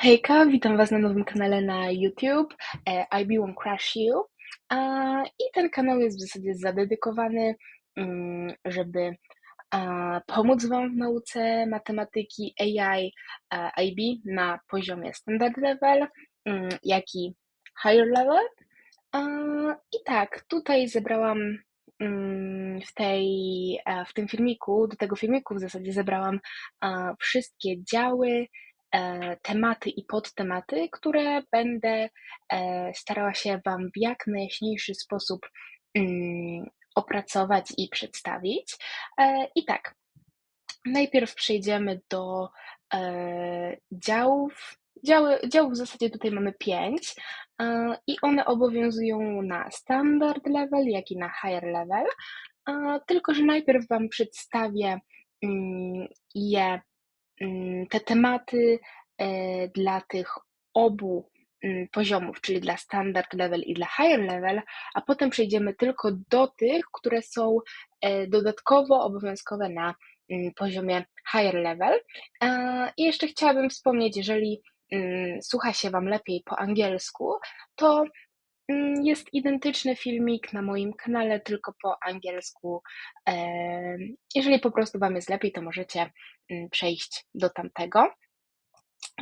Hejka, witam Was na nowym kanale na YouTube e, IB Won't Crash You. I ten kanał jest w zasadzie zadedykowany, mm, żeby pomóc Wam w nauce matematyki AI IB na poziomie standard level, mm, jak i higher level. I tak, tutaj zebrałam mm, w, tej, w tym filmiku, do tego filmiku w zasadzie zebrałam wszystkie działy, E, tematy i podtematy, które będę e, starała się Wam w jak najjaśniejszy sposób mm, opracować i przedstawić. E, I tak, najpierw przejdziemy do działów. Działy, działów w zasadzie tutaj mamy pięć i one obowiązują na standard level, jak i na higher level. Tylko, że najpierw Wam przedstawię mm, je te tematy e, dla tych obu mm, poziomów, czyli dla standard level i dla higher level, a potem przejdziemy tylko do tych, które są e, dodatkowo obowiązkowe na mm, poziomie higher level. I jeszcze chciałabym wspomnieć, jeżeli słucha się Wam lepiej po angielsku, to jest identyczny filmik na moim kanale, tylko po angielsku. Jeżeli po prostu Wam jest lepiej, to możecie Mm, przejść do tamtego.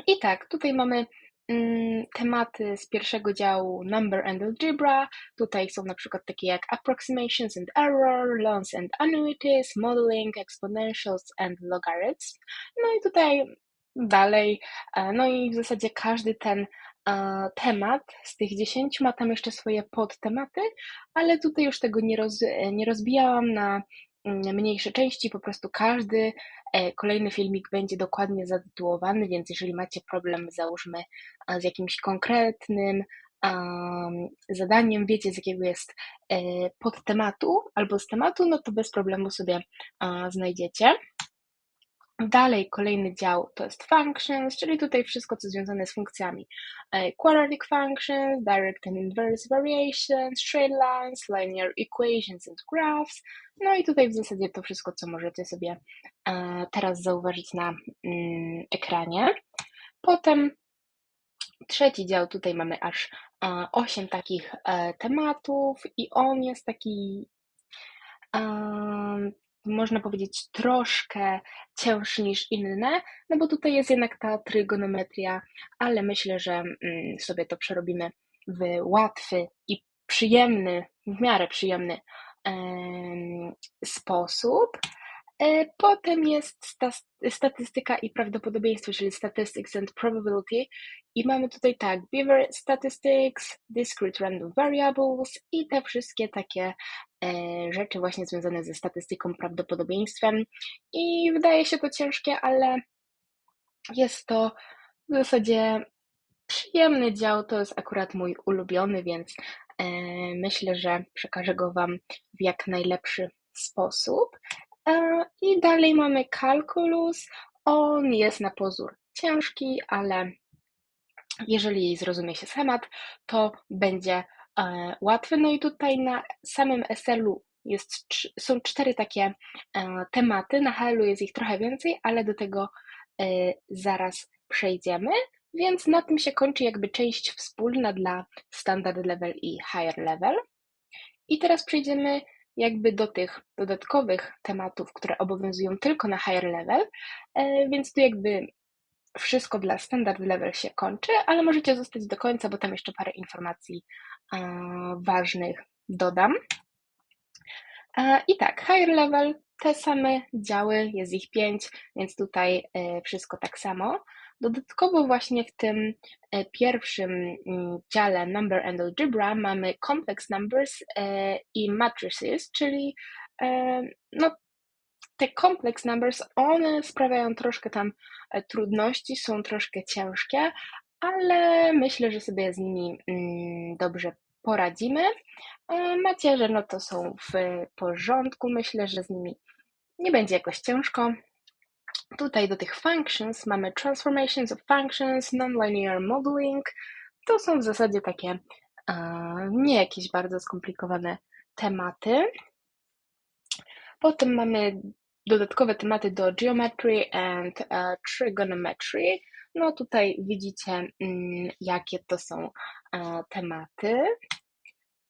I tak, tutaj mamy mm, tematy z pierwszego działu Number and Algebra. Tutaj są na przykład takie jak Approximations and Error, Loans and Annuities, Modeling, Exponentials and Logarithms. No i tutaj dalej, e, no i w zasadzie każdy ten temat z tych dziesięciu ma tam jeszcze swoje podtematy, ale tutaj już tego nie, roz, nie rozbijałam na mm, mniejsze części, po prostu każdy E, kolejny filmik będzie dokładnie zatytułowany, więc jeżeli macie problem, załóżmy, z jakimś konkretnym zadaniem, wiecie z jakiego jest e, podtematu albo z tematu, no to bez problemu sobie znajdziecie. Dalej kolejny dział to jest functions, czyli tutaj wszystko, co związane z funkcjami. E, quadratic functions, direct and inverse variations, straight lines, linear equations and graphs. No i tutaj w zasadzie to wszystko, co możecie sobie e, teraz zauważyć na mm, ekranie. Potem trzeci dział, tutaj mamy aż e, osiem takich tematów i on jest taki można powiedzieć, troszkę cięższy niż inne, no bo tutaj jest jednak ta trygonometria, ale myślę, że mm, sobie to przerobimy w łatwy i przyjemny, w miarę przyjemny sposób. E, potem jest statystyka i prawdopodobieństwo, czyli statistics and probability. I mamy tutaj tak, beaver statistics, discrete random variables i te wszystkie takie rzeczy właśnie związane ze statystyką, prawdopodobieństwem. I wydaje się to ciężkie, ale jest to w zasadzie przyjemny dział. To jest akurat mój ulubiony, więc e, myślę, że przekażę go Wam w jak najlepszy sposób. E, I dalej mamy kalkulus. On jest na pozór ciężki, ale jeżeli zrozumie się schemat, to będzie e, łatwy. No i tutaj na samym SL-u jest, są cztery takie e, tematy. Na HL-u jest ich trochę więcej, ale do tego zaraz przejdziemy. Więc na tym się kończy jakby część wspólna dla standard level i higher level. I teraz przejdziemy jakby do tych dodatkowych tematów, które obowiązują tylko na higher level, e, więc tu jakby wszystko dla standard level się kończy, ale możecie zostać do końca, bo tam jeszcze parę informacji e, ważnych dodam. E, I tak, higher level, te same działy, jest ich pięć, więc tutaj wszystko tak samo. Dodatkowo właśnie w tym e, pierwszym mm, dziale Number and Algebra mamy complex numbers e, i matrices, czyli e, no, te complex numbers, one sprawiają troszkę tam trudności, są troszkę ciężkie, ale myślę, że sobie z nimi mm, dobrze poradzimy. Macierze, no to są w porządku, myślę, że z nimi nie będzie jakoś ciężko. Tutaj do tych functions mamy transformations of functions, nonlinear modeling. To są w zasadzie takie nie jakieś bardzo skomplikowane tematy. Potem mamy dodatkowe tematy do geometry and trigonometry. No tutaj widzicie, mm, jakie to są e, tematy.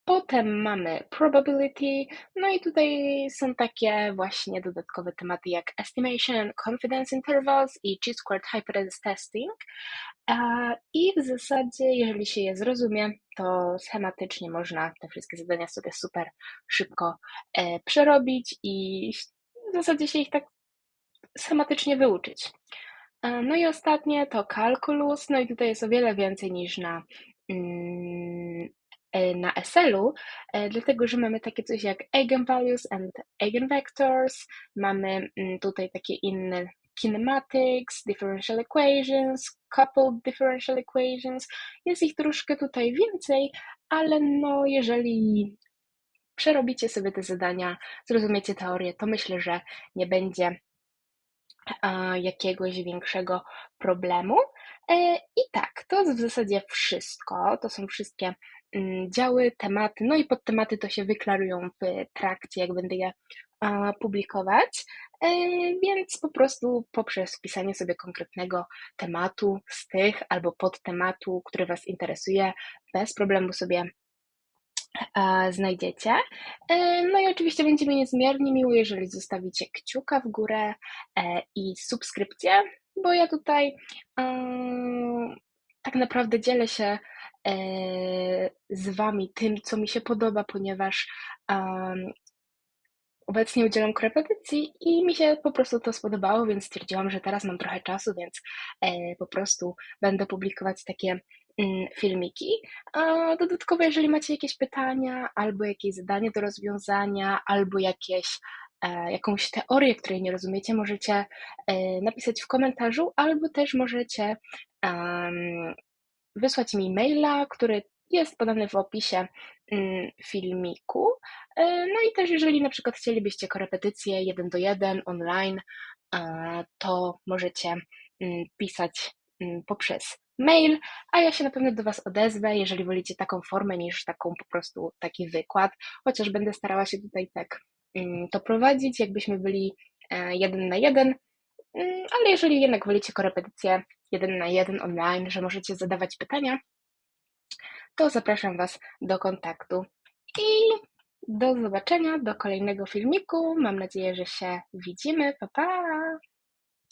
Potem mamy probability, no i tutaj są takie właśnie dodatkowe tematy jak estimation, confidence intervals i chi-squared hypothesis testing. I w zasadzie, jeżeli się je zrozumie, to schematycznie można te wszystkie zadania sobie super szybko e, przerobić i zasadzie się ich tak schematycznie wyuczyć. E, no i ostatnie to kalkulus, no i tutaj jest o wiele więcej niż na mm, E, na Excelu, e, dlatego że mamy takie coś jak eigenvalues and eigenvectors, mamy mm, tutaj takie inne kinematics, differential equations, coupled differential equations. Jest ich troszkę tutaj więcej, ale no jeżeli przerobicie sobie te zadania, zrozumiecie teorię, to myślę, że nie będzie jakiegoś większego problemu. E, I tak, to jest w zasadzie wszystko. To są wszystkie Mm, działy, tematy, no i podtematy to się wyklarują w trakcie, jak będę je publikować, e, więc po prostu poprzez wpisanie sobie konkretnego tematu z tych albo podtematu, który Was interesuje, bez problemu sobie znajdziecie. E, no i oczywiście będzie mi niezmiernie miło, jeżeli zostawicie kciuka w górę e, i subskrypcję, bo ja tutaj tak naprawdę dzielę się E, z Wami tym, co mi się podoba, ponieważ obecnie udzielam korepetycji i mi się po prostu to spodobało, więc stwierdziłam, że teraz mam trochę czasu, więc e, po prostu będę publikować takie mm, filmiki. A dodatkowo, jeżeli macie jakieś pytania, albo jakieś zadanie do rozwiązania, albo jakieś e, jakąś teorię, której nie rozumiecie, możecie napisać w komentarzu, albo też możecie wysłać mi maila, który jest podany w opisie mm, filmiku. E, no i też jeżeli na przykład chcielibyście korepetycje 1 do 1 online, e, to możecie mm, pisać poprzez mail, a ja się na pewno do Was odezwę, jeżeli wolicie taką formę niż taką po prostu taki wykład, chociaż będę starała się tutaj tak to prowadzić, jakbyśmy byli e, jeden na jeden, ale jeżeli jednak wolicie korepetycje jeden na jeden online, że możecie zadawać pytania, to zapraszam Was do kontaktu. I do zobaczenia, do kolejnego filmiku. Mam nadzieję, że się widzimy. Pa, pa!